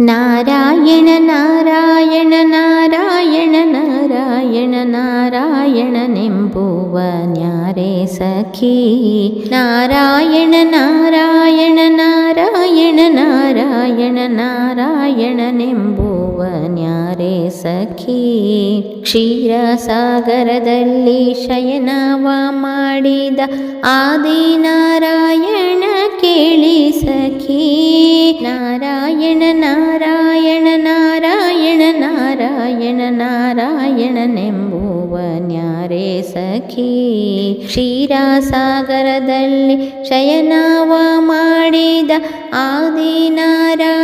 ನಾರಾಯಣ ನಾರಾಯಣ ನಾರಾಯಣ ನಾರಾಯಣ, ನಾರಾಯಣನೆಂಬುವ ನ್ಯಾರೆ ಸಖಿ. ನಾರಾಯಣ ನಾರಾಯಣ ನಾರಾಯಣ ನಾರಾಯಣ, ನಾರಾಯಣನೆಂಬುವ ನ್ಯಾರೆ ಸಖಿ. ಕ್ಷೀರಸಾಗರದಲ್ಲಿ ಶಯನವ ಮಾಡಿದ ಆದಿನಾರಾಯಣ ಕೇಳಿ ಸಖಿ. ನಾರಾಯಣ ನಾರಾಯಣ ನಾರಾಯಣ ನಾರಾಯಣ ನಾರಾಯಣನೆಂಬುವ ನ್ಯಾರೇ ಸಖಿ. ಕ್ಷೀರಸಾಗರದಲ್ಲಿ ಶಯನವ ಮಾಡಿದ ಆದಿನಾರಾಯಣ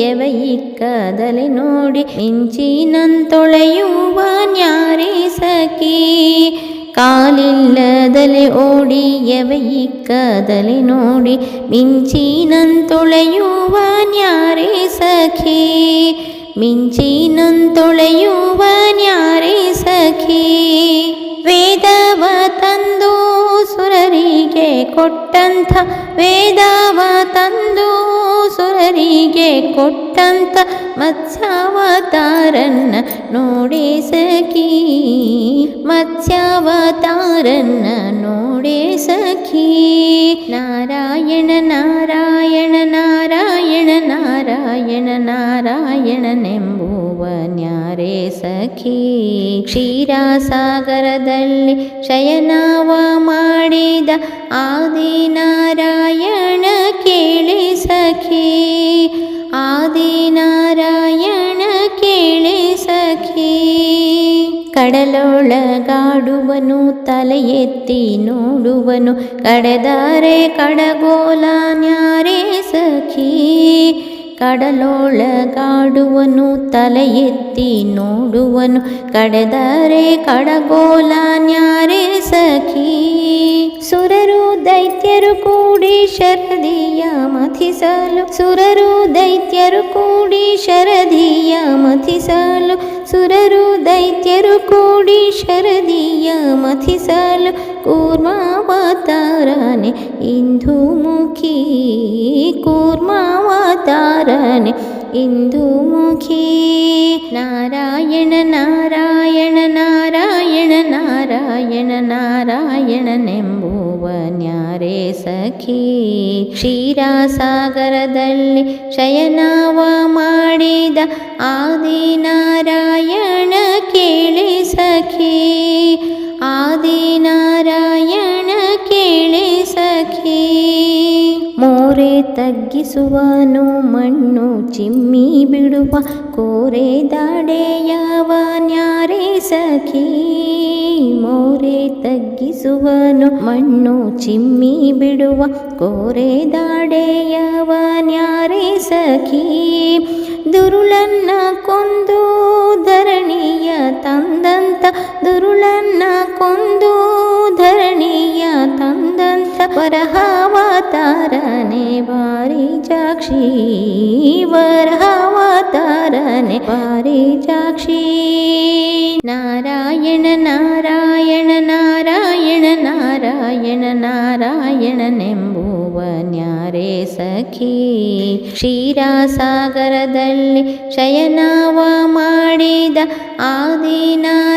ಓಡಿ ಎವಯಿಕ್ಕದಲೆ ನೋಡಿ ಮಿಂಚಿನಂತೊಳೆಯುವ ನ್ಯಾರೆ ಸಖಿ ಕಾಲಿಲ್ಲದಲೆ ಓಡಿ ಎವಯಿಕ್ಕದಲೆ ನೋಡಿ ಮಿಂಚಿನಂತೊಳೆಯುವ ನ್ಯಾರೆ ಸಖಿ ಮಿಂಚಿನಂತೊಳೆಯುವ ನ್ಯಾರೆ ಸಖಿ ವೇದವ ತಂದು ಸುರರಿಗೆ ಕೊಟ್ಟಂಥ ವೇದವ ತಂದು ಸುರರಿಗೆ ಕೊಟ್ಟಂತ ಮತ್ಸ್ಯಾವತಾರನ್ನ ನೋಡಿ ಸಖಿ, ಮತ್ಸ್ಯಾವತಾರನ್ನ ನೋಡಿ ಸಖಿ. ನಾರಾಯಣ ನಾರಾಯಣ ನಾರಾಯಣ ನಾರಾಯಣ, ನಾರಾಯಣನೆಂಬುವ ನ್ಯಾರೇ ಸಖಿ. ಕ್ಷೀರಸಾಗರದಲ್ಲಿ ಶಯನವ ಮಾಡಿದ ಆದಿನಾರಾಯಣ ಕೇಳಿ ಸಖಿ. ಕಡಲೊಳಗಾಡುವನು ತಲೆ ಎತ್ತಿ ನೋಡುವನು. ಕಡೆದಾರೆ ಕಡಗೋಲ ನ್ಯಾರೆ ಸಖಿ. ಕಡಲೊಳಗಾಡುವನು ತಲೆ ಎತ್ತಿ ನೋಡುವನು. ಕಡೆದರೆ ಕಡಗೋಲ ನ್ಯಾರೆ ಸಖಿ. ಸುರರು ದೈತ್ಯರು ಕೂಡಿ ಶರದಿಯ ಮಥಿಸಲು. ಸುರರು ದೈತ್ಯರು ಕೂಡಿ ಶರದಿಯ ಮಥಿಸಲು. ಸುರರು ದೈತ್ಯರು ಕೂಡಿ ಶರದಿಯ ಮಥಿಸಲು. ಕೂರ್ಮಾವತಾರನೆ ಇಂದು ಮುಖಿ ಕೂರ್ಮಾವತಾರನೆ ಇಂದು ಮುಖಿ ನಾರಾಯಣ ನಾರಾಯಣ ನಾರಾಯಣ ನಾರಾಯಣ ನಾರಾಯಣನೆಂಬುವ ನ್ಯಾರೆ ಸಖಿ ಕ್ಷೀರಸಾಗರದಲ್ಲಿ ಶಯನವ ಮಾಡಿದ ಆದಿನಾರಾಯಣ ಕೇಳಿ ಸಖಿ ಆದಿನಾರಾಯಣ ಮೋರೆ ತಗ್ಗಿಸುವನು, ಮಣ್ಣು ಚಿಮ್ಮಿ ಬಿಡುವ ಕೋರೆ ದಾಡೆಯವ, ನ್ಯಾರೆ ಸಖಿ ಮೋರೆ ತಗ್ಗಿಸುವನು, ಮಣ್ಣು ಚಿಮ್ಮಿ ಬಿಡುವ ಕೋರೆ ದಾಡೆಯವ, ನ್ಯಾರೆ ಸಖಿ ದುರುಳನ್ನ ಕೊಂದು ಧರಣಿಯ ತಂದಂತ, ದುರುಳನ್ನ ಕೊಂದು ಧರಣಿಯ ತಂದಂತ ವರಹಾವತಾರನೆ ಬಾರಿ ಜಾಕ್ಷಿ ವರಹಾವತಾರನೆ ಬಾರಿ ಜಾಕ್ಷಿ ನಾರಾಯಣ ನಾರಾಯಣ ನಾರಾಯಣ ನಾರಾಯಣ ನಾರಾಯಣನೆಂಬುವ ನ್ಯಾರೆ ಸಖಿ ಕ್ಷೀರಸಾಗರದಲ್ಲಿ ಶಯನವ ಮಾಡಿದ ಆದಿನಾರಾಯಣ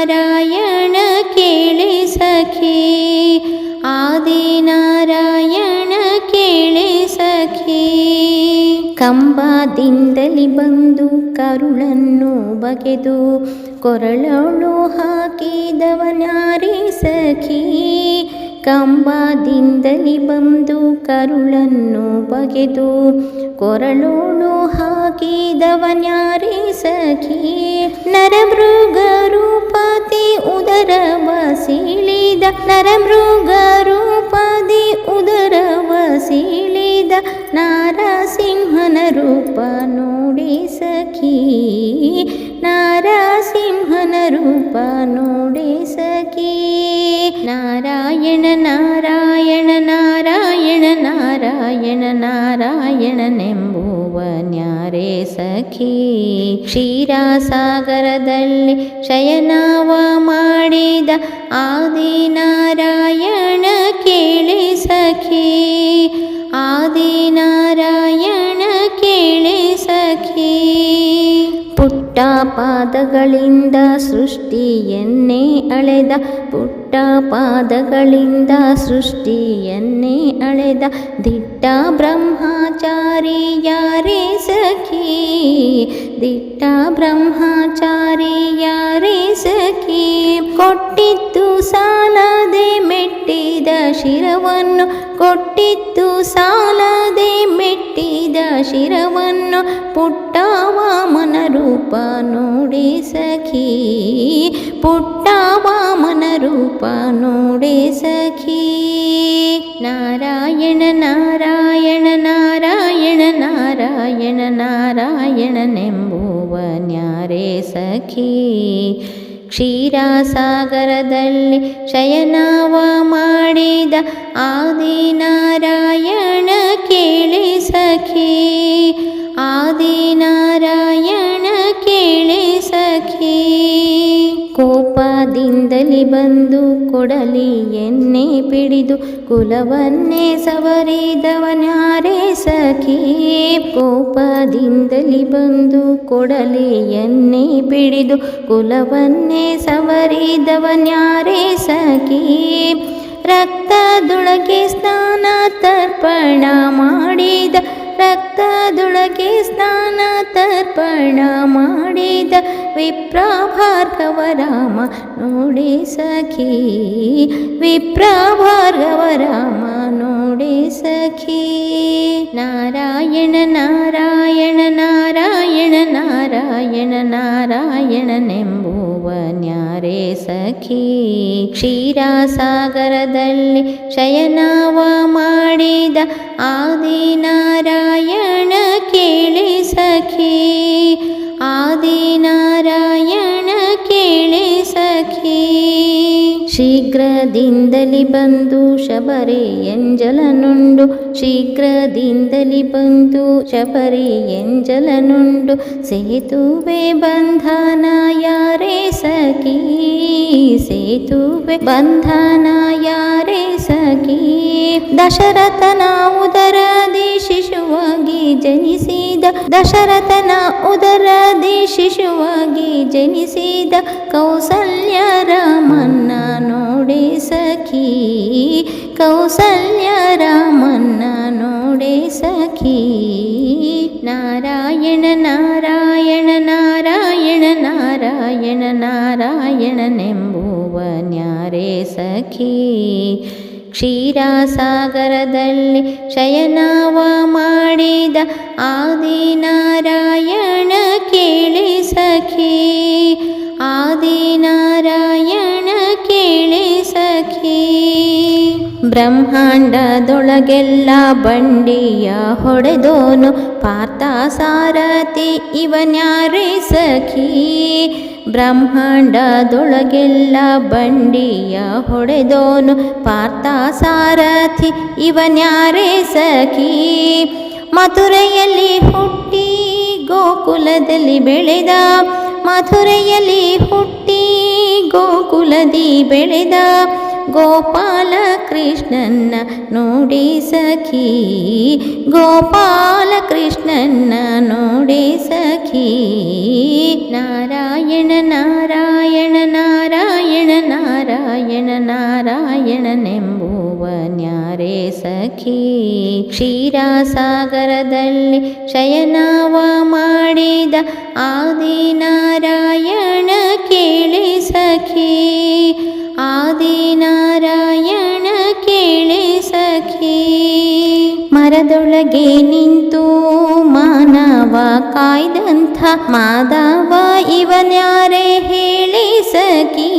ಕಂಬದಿಂದಲಿ ಬಂದು ಕರುಳನ್ನು ಬಗೆದು ಕೊರಳಳು ಹಾಕಿದವನ್ಯಾರಿ ಸಖಿ? ಕಂಬದಿಂದಲಿ ಬಂದು ಕರುಳನ್ನು ಬಗೆದು ಕೊರಳೋಳು ಹಾಕಿದವನ್ಯಾರಿ ಸಖಿ? ನರಮೃಗ ರೂಪತಿ ಉದರವ ಸೀಳಿದ ನರಮೃಗ ರೂಪ ನಾರಸಿಂಹನ ರೂಪ ನೋಡಿ ಸಖಿ. ನಾರಸಿಂಹನ ರೂಪ ನೋಡಿ ಸಖಿ. ನಾರಾಯಣ ನಾರಾಯಣ ನಾರಾಯಣ ನಾರಾಯಣ, ನಾರಾಯಣನೆಂಬುವ ನ್ಯಾರೆ ಸಖಿ. ಕ್ಷೀರಸಾಗರದಲ್ಲಿ ಶಯನವ ಮಾಡಿದ ಆದಿನಾರಾಯಣ ಕೇಳಿ ಸಖಿ ಪುಟ್ಟ ಪಾದಗಳಿಂದ ಸೃಷ್ಟಿಯನ್ನೇ ಅಳೆದ, ಪುಟ್ಟ ಪಾದಗಳಿಂದ ಸೃಷ್ಟಿಯನ್ನೇ ಅಳೆದ, ದಿಟ್ಟ ಬ್ರಹ್ಮಚಾರಿ ಯಾರೇ ಸಖಿ? ದಿಟ್ಟ ಬ್ರಹ್ಮಚಾರಿ ಯಾರೇ ಸಖಿ? ಕೊಟ್ಟಿದ್ದು ಸಾಲದೆ ಮೆಟ್ಟಿದ ಶಿರವನ್ನು, ಕೊಟ್ಟಿದ್ದು ಸಾಲದೆ ಮೆಟ್ಟಿದ ಶಿರವನ್ನು ಪುಟ್ಟ ವಾಮನ ರೂಪ ನೋಡಿ ಸಖಿ. ಪುಟ್ಟ ವಾಮನ ರೂಪ ನೋಡಿ ಸಖಿ. ನಾರಾಯಣ ನಾರಾಯಣ ನಾರಾಯಣ ನಾರಾಯಣ ನಾರಾಯಣನೆಂಬುವ ನ್ಯಾರೇ ಸಖಿ. ಕ್ಷೀರಾಸಾಗರದಲ್ಲಿ ಶಯನವ ಮಾಡಿದ ಆದಿನಾರಾಯಣ ಕೇಳಿ ಸಖಿ ಆದಿನಾರಾಯಣ ಕೇಳಿ ಸಖಿ ಕೋಪದಿಂದಲಿ ಬಂದು ಕೊಡಲಿ ಎನ್ನೆ ಪಿಡಿದು ಕುಲವನ್ನೇ ಸವರಿದವನ್ಯಾರೇ ಸಖಿ? ಕೋಪದಿಂದಲಿ ಬಂದು ಕೊಡಲಿ ಎನ್ನೆ ಪಿಡಿದು ಕುಲವನ್ನೇ ಸವರಿದವನ್ಯಾರೇ ಸಖಿ? ರಕ್ತದೊಳಗೆ ಸ್ನಾನ ತರ್ಪಣ ಮಾಡಿದ ರಕ್ತದೊಳಗೆ ಸ್ನಾನ ತರ್ಪಣ ಮಾಡಿದ ವಿಪ್ರ ಭಾರ್ಗವ ರಾಮ ನೋಡಿ ಸಖಿ ವಿಪ್ರ ಭಾರ್ಗವ ರಾಮ ನೋಡಿ ಸಖಿ. ನಾರಾಯಣ ನಾರಾಯಣ ನಾರಾಯಣ ನಾರಾಯಣ, ನಾರಾಯಣನೆಂಬುವ ನ್ಯಾರೇ ಸಖಿ. ಕ್ಷೀರಸಾಗರದಲ್ಲಿ ಶಯನವ ಮಾಡಿದ ಆದಿನಾರಾಯಣ ಕೇಳಿ ಸಖಿ. ಶೀಘ್ರದಿಂದಲಿ ಬಂದು ಶಬರಿ ಎಂಜಲನುಂಡು. ಶೀಘ್ರದಿಂದಲಿ ಬಂದು ಶಬರಿ ಎಂಜಲನುಂಡು. ಸೇತುವೆ ಬಂಧನ ಯಾರೇ ಸಖಿ? ಸೇತುವೆ ಬಂಧನ ಯಾರೇ ಸಖಿ? ದಶರಥನ ಉದರದಿ ಶಿಶುವಾಗಿ ಜನಿಸಿದ. ದಶರಥನ ಉದರದಿ ಶಿಶುವಾಗಿ ಜನಿಸಿದ. ಕೌಸಲ್ಯ ಕೌಸಲ್ಯ ರಾಮನ್ನ ನೋಡಿ ಸಖಿ. ನಾರಾಯಣ ನಾರಾಯಣ ನಾರಾಯಣ ನಾರಾಯಣ, ನಾರಾಯಣನೆಂಬುವ ನ್ಯಾರೇ ಸಖಿ. ಕ್ಷೀರಸಾಗರದಲ್ಲಿ ಶಯನವ ಮಾಡಿದ ಆದಿನಾರಾಯಣ ಕೇಳಿ ಸಖಿ. ಬ್ರಹ್ಮಾಂಡದೊಳಗೆಲ್ಲ ಬಂಡಿಯ ಹೊಡೆದೋನು ಪಾರ್ಥ ಸಾರಥಿ ಇವನ್ಯಾರೇ ಸಖಿ? ಬ್ರಹ್ಮಾಂಡದೊಳಗೆಲ್ಲ ಬಂಡಿಯ ಹೊಡೆದೋನು ಪಾರ್ಥ ಸಾರಥಿ ಇವನ್ಯಾರೇ ಸಖಿ? ಮಥುರೆಯಲ್ಲಿ ಹುಟ್ಟಿ ಗೋಕುಲದಲ್ಲಿ ಬೆಳೆದ, ಮಥುರೆಯಲ್ಲಿ ಹುಟ್ಟಿ ಗೋಕುಲದಿ ಬೆಳೆದ ಗೋಪಾಲ ಕೃಷ್ಣನ್ನ ನೋಡಿ ಸಖಿ. ಗೋಪಾಲ ಕೃಷ್ಣನ್ನ ನೋಡಿ ಸಖಿ. ನಾರಾಯಣ ನಾರಾಯಣ ನಾರಾಯಣ ನಾರಾಯಣ, ನಾರಾಯಣನೆಂಬುವ ನ್ಯಾರೇ ಸಖಿ. ಕ್ಷೀರಸಾಗರದಲ್ಲಿ ಶಯನವ ಮಾಡಿದ ಆದಿನಾರಾಯಣ ಮರದೊಳಗೆ ನಿಂತು ಮಾನವ ಕಾಯ್ದಂಥ ಮಾಧವ ಇವನ್ಯಾರೇ ಹೇಳಿ ಸಖಿ?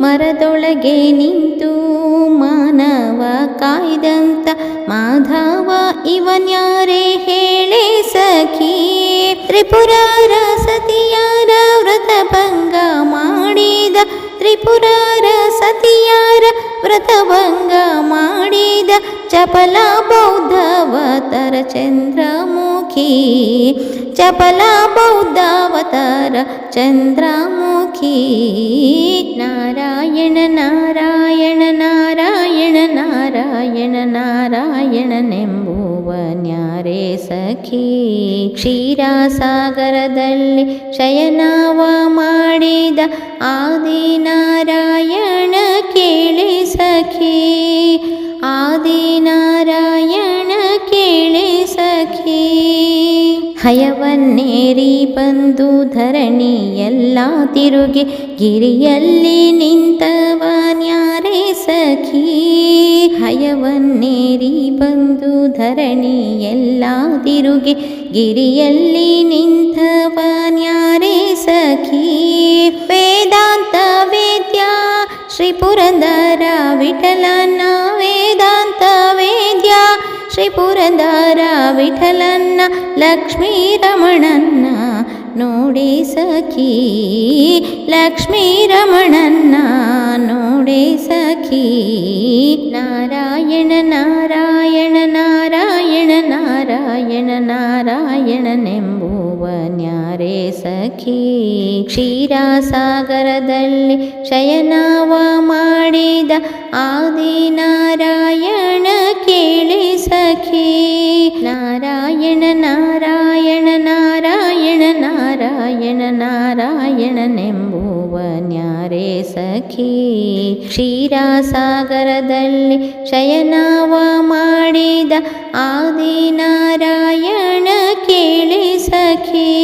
ಮರದೊಳಗೆ ನಿಂತು ಮಾನವ ಕಾಯ್ದಂತ ಮಾಧವ ಇವನ್ಯಾರೇ ಹೇಳಿ ಸಖಿ? ತ್ರಿಪುರಾರ ಸತಿಯಾರ ವ್ರತ ಭಂಗ ಮಾಡಿದ ತ್ರಿಪುರಾರ ಸತಿಯಾರ ವ್ರತಭಂಗ ಮಾಡಿದ ಚಪಲ ಬೌದ್ಧವತರ ಚಂದ್ರಮುಖಿ ಚಪಲ ಬೌದ್ಧವತಾರ ಚಂದ್ರಮುಖಿ ನಾರಾಯಣ ನಾರಾಯಣ ನಾರಾಯಣ ನಾರಾಯಣ ನಾರಾಯಣನೆಂಬುವ ನ್ಯಾರೆ ಸಖಿ ಕ್ಷೀರಾಸಾಗರದಲ್ಲಿ ಶಯನವ ಮಾಡಿದ ಆದಿನಾರಾಯಣ ಹಯವನ್ನೇರಿ ಬಂದು ಧರಣಿ ಎಲ್ಲ ತಿರುಗಿ, ಗಿರಿಯಲ್ಲಿ ನಿಂತವನ್ಯಾರೇ ಸಖಿ? ಹಯವನ್ನೇರಿ ಬಂದು ಧರಣಿ ಎಲ್ಲ ತಿರುಗಿ, ಗಿರಿಯಲ್ಲಿ ನಿಂತವನ್ಯಾರೇ ಸಖಿ? ವೇದಾಂತ ವೇದ್ಯ ಶ್ರೀ ಪುರಂದರ ವಿಠಲನ ಪುರಂದರ ವಿಠಲನ್ನ ಲಕ್ಷ್ಮೀ ರಮಣನ್ನ ನೋಡಿ ಸಖಿ ಲಕ್ಷ್ಮೀ ರಮಣನ್ನ ನೋಡಿ ಸಖಿ. ನಾರಾಯಣ ನಾರಾಯಣ ನಾರಾಯಣ ನಾರಾಯಣ, ನಾರಾಯಣನೆಂಬುವ ನ್ಯಾರೇ ಸಖಿ. ಕ್ಷೀರಾಸಾಗರದಲ್ಲಿ ಶಯನವ ಮಾಡಿದ ಆದಿನಾರಾಯಣ ಕೇಳಿ ಸಖಿ. ನಾರಾಯಣ ನಾರಾಯಣ ನಾರಾಯಣ ನಾರಾಯಣ, ನಾರಾಯಣನೆಂಬುವ ನ್ಯಾರೇ ಸಖಿ. ಕ್ಷೀರಸಾಗರದಲ್ಲಿ ಶಯನವ ಮಾಡಿದ ಆದಿ ನಾರಾಯಣ ಕೇಳಿ ಸಖಿ.